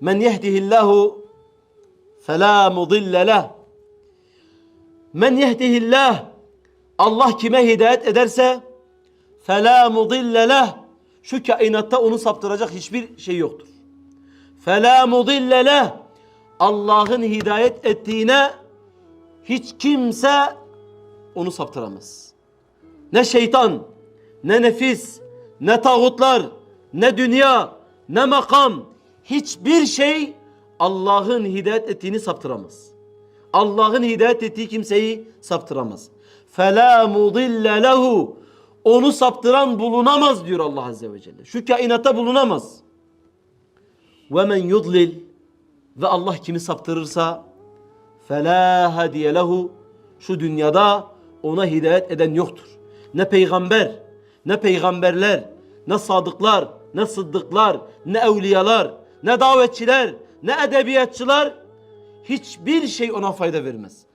Men yehdihillahu fela mudille leh. Men yehdihillah Allah kime hidayet ederse fela mudille leh. Şu kainatta onu saptıracak hiçbir şey yoktur. Fela mudille leh. Allah'ın hidayet ettiğine hiç kimse onu saptıramaz. Ne şeytan, ne nefis, ne tağutlar, ne dünya, ne makam, hiçbir şey Allah'ın hidayet ettiğini saptıramaz. Allah'ın hidayet ettiği kimseyi saptıramaz. فَلَا مُضِلَّ lehu Onu saptıran bulunamaz diyor Allah Azze ve Celle. Şu kainata bulunamaz. وَمَنْ يُضْلِلْ Ve Allah kimi saptırırsa فَلَا هَدِيَ lehu Şu dünyada ona hidayet eden yoktur. Ne peygamber, ne peygamberler, ne sadıklar, ne sıddıklar, ne evliyalar, ne davetçiler, ne edebiyatçılar hiçbir şey ona fayda vermez.